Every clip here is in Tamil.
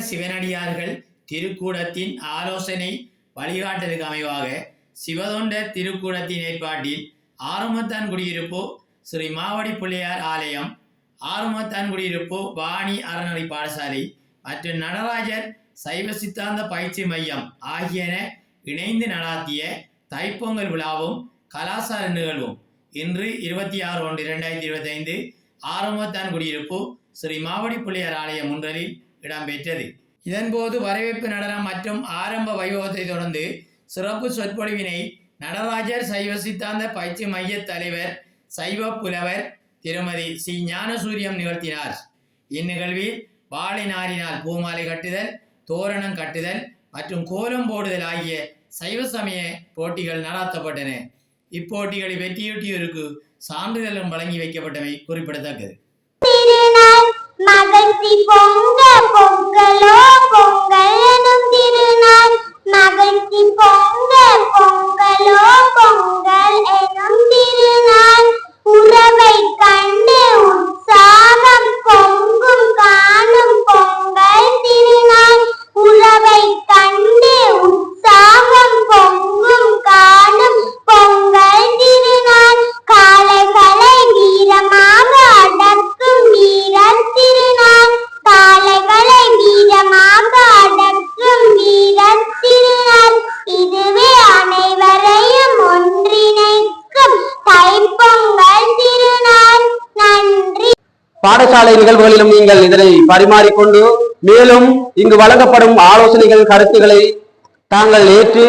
சிவனடியார்கள் திருக்கூடத்தின் ஆலோசனை வழிகாட்டலுக்கு அமைவாக சிவதொண்ட திருக்கூடத்தின் ஏற்பாட்டில் ஆறுமத்தான் குடியிருப்போ ஸ்ரீ மாவடி பிள்ளையார் ஆலயம் ஆறுமத்தான் குடியிருப்போ வாணி அறநிலை பாடசாலை மற்றும் நடராஜர் சைவ சித்தாந்த பயிற்சி மையம் ஆகியன இணைந்து நடாத்திய தைப்பொங்கல் விழாவும் கலாசார நிகழ்வும். இன்று இருபத்தி ஆறு ஒன்று இரண்டாயிரத்தி இருபத்தைந்து ஆரம்பத்தான் குடியிருப்பு ஸ்ரீ மாவடி பிள்ளையார் ஆலய முன்றலில் இடம்பெற்றது இதன்போது வரவேற்பு நடனம் மற்றும் ஆரம்ப வைபவத்தை தொடர்ந்து சிறப்பு சொற்பொழிவினை நடராஜர் சைவ சித்தாந்த பயிற்சி மைய தலைவர் சைவ புலவர் திருமதி சி ஞானசூரியம் நிகழ்த்தினார். இந்நிகழ்வில் வாழை நாரினால் பூமாலை கட்டுதல் தோரணம் கட்டுதல் மற்றும் கோலம் போடுதல் ஆகிய சைவ சமய போட்டிகள் நடாத்தப்பட்டன. இப்போட்டிகளை வெற்றியொட்டியோருக்கு சான்றிதழும் வழங்கி வைக்கப்பட்டமை குறிப்பிடத்தக்கது. மகன் பாடசாலை நிகழ்வுகளிலும் நீங்கள் இதனை பரிமாறிக்கொண்டு மேலும் இங்கு வழங்கப்படும் ஆலோசனைகள் கருத்துக்களை தாங்கள் ஏற்று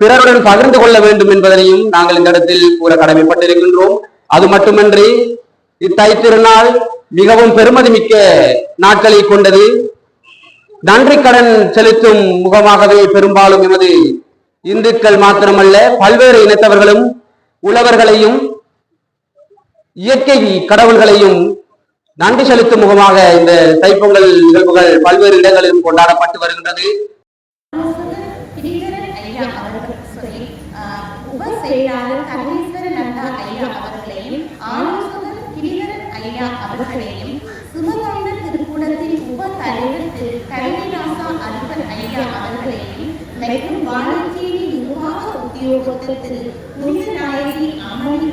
பிறருடன் பகிர்ந்து கொள்ள வேண்டும் என்பதனையும் நாங்கள் இந்த இடத்தில் கூற கடமைப்பட்டிருக்கின்றோம். அது மட்டுமன்றி இத்தைத்திருநாள் மிகவும் பெருமதி மிக்க நாட்களை கொண்டது. நன்றி கடன் செலுத்தும் முகமாகவே பெரும்பாலும் எமது இந்துக்கள் மாத்திரமல்ல பல்வேறு இனத்தவர்களும் உழவர்களையும் இயற்கை கடவுள்களையும் நன்றி செலுத்தும் முகமாக இந்த தைப்பொங்கல் நிகழ்வுகள் பல்வேறு இடங்களிலும் கொண்டாடப்பட்டு வருகின்றது. கிரீடரன் அவர்களையும் திருக்கூடத்தின் உப தலைவர் திரு கல்விராசா அன்பன் ஐயா அவர்களையும் மற்றும் நிர்வாக திரு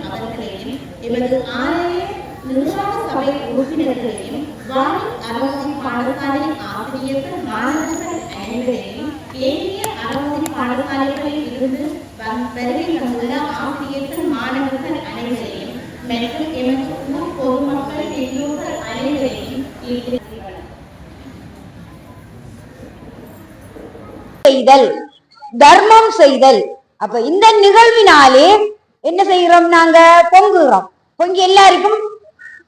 அவர்களையும் எமது ஆலய நிர்வாக சபை உறுப்பினர்களையும் வாணி அறவதி பாடசாலை ஆசிரியர்கள் மாணவர்கள் அனைவரையும் ஏனைய அறவதி பாடசாலைகளில் இருந்து வந்- வருகை தந்துள்ள ஆசிரியர்கள் மாணவர்கள் அனைவரையும் மற்றும் எமது ஊர் பொதுமக்கள் பெரியோர்கள் அனைவரையும் செய்தல் தர்மம் செய்தல். அப்ப இந்த நிகழ்வினாலே என்ன செய்கிறோம் நாங்க? பொங்குகிறோம். பொங்கி எல்லாருக்கும்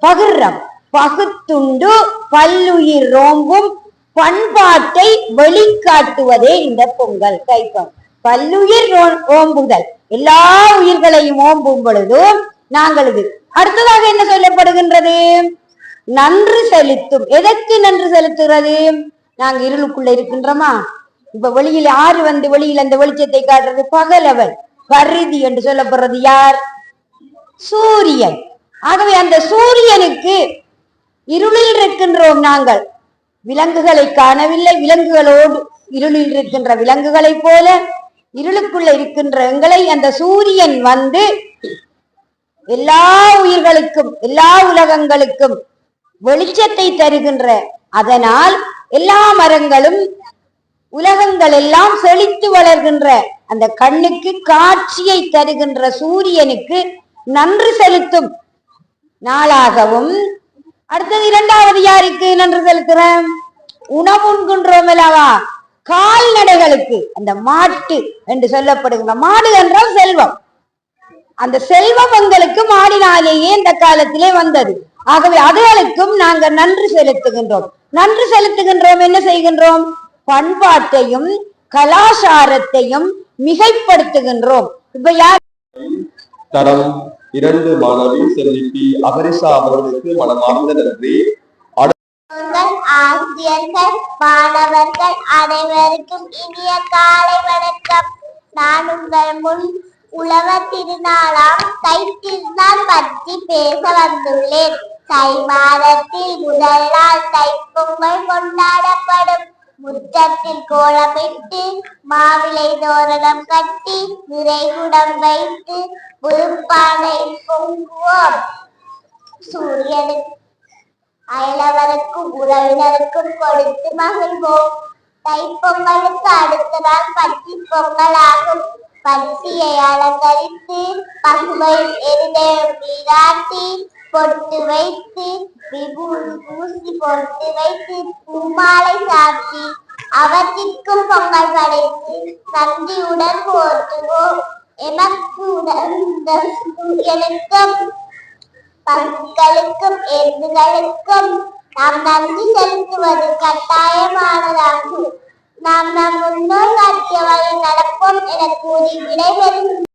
பகிர்றம் பகுத்துண்டு பல்லுயிர் ரோம்பும் பண்பாட்டை வெளிக்காட்டுவதே இந்த பொங்கல். தைப்பம் பல்லுயிர் ரோ- ஓம்புதல் எல்லா உயிர்களையும் ஓம்பும் பொழுதும் நாங்கள் இது அடுத்ததாக என்ன சொல்லப்படுகின்றது? நன்று செலுத்தும். எதற்கு நன்று செலுத்துகிறது? நாங்க இருளுக்குள்ள இருக்கின்றோமா? இப்ப வெளியில ஆறு வந்து வெளியில அந்த வெளிச்சத்தை காட்டுறது பகலவன். பரிதி என்று சொல்லப்படுறது யார்? சூரியன். ஆகவே அந்த சூரியனுக்கு இருளில் இருக்கின்றோம் நாங்கள். விலங்குகளை காணவில்லை. விலங்குகளோடு இருளில் இருக்கின்ற விலங்குகளைப் போல இருளுக்குள்ள இருக்கின்ற எங்களை அந்த சூரியன் வந்து எல்லா உயிர்களுக்கும் எல்லா உலகங்களுக்கும் வெளிச்சத்தை தருகின்ற அதனால் எல்லா மரங்களும் உலகங்கள் எல்லாம் செழித்து வளர்கின்ற அந்த கண்ணுக்கு காட்சியை தருகின்ற சூரியனுக்கு நன்றி செலுத்தும். நாளாகவும் அடுத்தது இரண்டாவது யாருக்கு நன்றி செலுத்துறோம் உணவுண்கின்றோம் அல்லவா கால்நடைகளுக்கு அந்த மாட்டு என்று சொல்லப்படுகின்ற மாடு என்றால் செல்வம். அந்த செல்வம் எங்களுக்கு மாடினாலேயே இந்த காலத்திலே வந்தது. ஆகவே அதுகளுக்கும் நாங்க நன்றி செலுத்துகின்றோம். நன்றி செலுத்துகின்றோம் என்ன செய்கின்றோம்? பண்பாட்டையும் கலாச்சாரத்தையும் மிகைப்படுத்துகின்றோம். இப்ப யார் தரம் இரண்டு மாணவி செல்வி அகரிஷா அவர்களுக்கு மனமார்ந்த நன்றி. ஆசிரியர்கள் மாணவர்கள் அனைவருக்கும் இனிய காலை வணக்கம். நான் உங்கள் முன் உழவ திருநாளாம் தை திருநாள் பற்றி பேச வந்துள்ளேன். தை மாதத்தில் முதல் நாள் தைப்பொங்கல் கொண்டாடப்படும். முற்றத்தில் கோலமிட்டு மாவிளை தோரணம் கட்டி நிறைகுடம் வைத்து புதுப்பானை பொங்குவோம். சூரியனுக்கு அயலவருக்கும் உறவினருக்கும் கொடுத்து மகிழ்வோம். தைப்பொங்கலுக்கு அடுத்த நாள் பட்டி பொங்கல் ஆகும் பட்டியை அலங்கரித்து பசுமையில் எருதேம் நீராட்டி பொட்டு வைத்து விபூதி பூசி பொட்டு வைத்து பூமாலை சாத்தி அவற்றிற்கும் பொங்கல் படைத்து நன்றியுடன் போற்றுவோம். எமக்கு உணர்ந்த சூரியனுக்கும் பசுக்களுக்கும் எருதுகளுக்கும் நாம் நன்றி செலுத்துவது கட்டாயமானதாகும். நாம் நம் முன்னோர் காட்டிய வழி நடப்போம் என கூறி விடைபெறும்